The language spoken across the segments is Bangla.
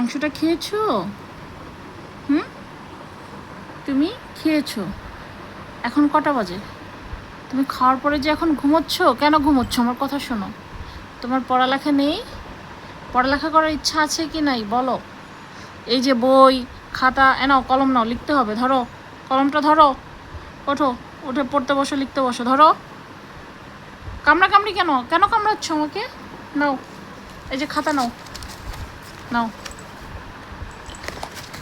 মাংসটা খেয়েছো? হুম? তুমি খেয়েছো? এখন কটা বাজে? তুমি খাওয়ার পরে যে এখন ঘুমোচ্ছ? কেন ঘুমোচ্ছ? আমার কথা শোনো। তোমার পড়ালেখা নেই? পড়ালেখা করার ইচ্ছা আছে কি নাই? বলো। এই যে বই, খাতা এনাও কলম নাও, লিখতে হবে, ধরো। কলমটা ধরো। ওঠো, উঠে পড়তে বসো, লিখতে বসো, ধরো। কামড়া কামড়ি কেন? কেন কামড়াচ্ছ আমাকে? নাও, এই যে খাতা নাও। নাও।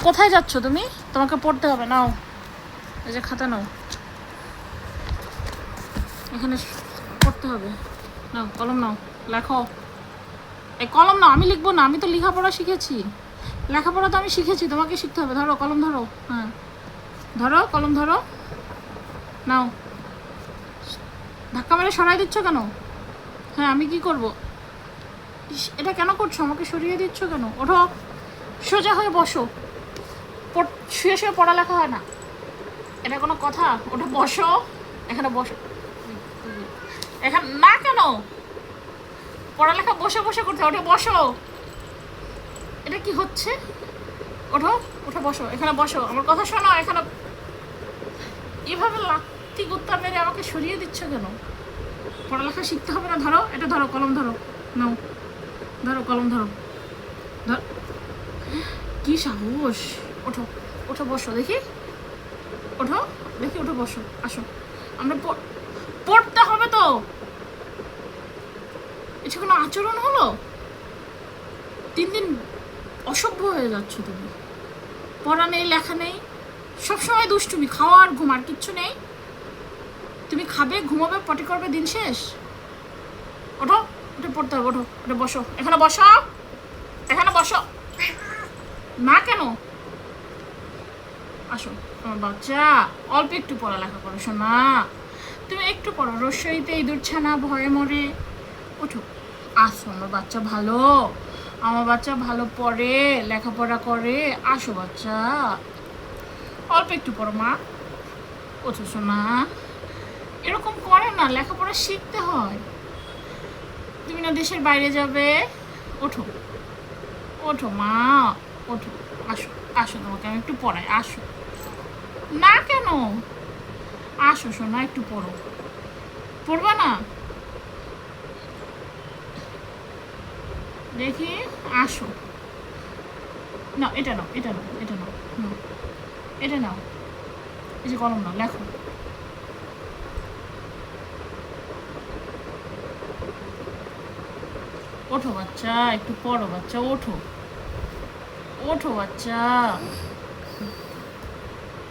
কোথায় যাচ্ছ তুমি? তোমাকে পড়তে হবে, নাও। এই যে খাতা নাও। এখানে পড়তে হবে। নাও, কলম নাও, লেখো। এই কলম নাও, আমি লিখব না, আমি তো লেখাপড়া শিখেছি। লেখাপড়া তো আমি শিখেছি, তোমাকে শিখতে হবে। ধরো, কলম ধরো হ্যাঁ। ধরো, কলম ধরো। নাও। ধাক্কা মেরে সরাই দিচ্ছ কেন? হ্যাঁ আমি কি করব? এটা কেন করছ? আমাকে সরিয়ে দিচ্ছ কেন? ওঠো। সোজা হয়ে বসো। শুয়ে শুয়ে পড়ালেখা হয় না। এটা কোনো কথা? ওটা বসো। এখানে বসো। এখানে, না কেন? পড়ালেখা বসে বসে করতে ওঠে, বসো। এটা কি হচ্ছে? ওঠো ওঠে বসো। এখানে বসো। আমার কথা শোনো, এখানে এভাবে লাত্তি গুত্তা মেরে আমাকে সরিয়ে দিচ্ছ কেন? পড়ালেখা শিখতে হবে না, ধরো। এটা ধরো, কলম ধরো। নাও। ধরো, কলম ধরো। ধর কি সাহস? ওঠো ওঠো, বসো, দেখি। ওঠো দেখি, ওঠো, বসো, আসো। আমরা পড়- পড়তে হবে তো। এটা কোনো আচরণ হলো? তিন দিন অসভ্য হয়ে যাচ্ছ তুমি। পড়া নেই, লেখা নেই। সবসময় দুষ্টুমি, খাওয়া আর ঘুম, আর কিচ্ছু নেই। তুমি খাবে, ঘুমাবে, পটি করবে, দিন শেষ। ওঠো ওটা পড়তে হবে, ওঠো ওটা বসো। এখানে বসো। এখানে বসো। না কেন? আসো আমার বাচ্চা, অল্প একটু পড়ালেখা করো শোনা তুমি একটু পড়ো রসইতে ইঁদুর ছানা ভয়ে মরে। ওঠো আসো, আমার বাচ্চা ভালো। আমার বাচ্চা ভালো পড়ে, লেখাপড়া করে। আসো, বাচ্চা। অল্প একটু পড়ো, মা। ওঠো শোনা এরকম করে না, লেখাপড়া শিখতে হয়। তুমি না দেশের বাইরে যাবে? ওঠো। ওঠো, মা। ওঠো, আসো আসো তোমাকে, আমি একটু পড়াই, আসো। না কেন? আসো শোনা একটু পড়ো। পড়বা না? দেখি, আসো। না এটা নাও এটা নাও এটা নাও। এটা নাও। এই যে কলম নাও, লেখো। ওঠো বাচ্চা, একটু পড়ো বাচ্চা, ওঠো। ওঠো বাচ্চা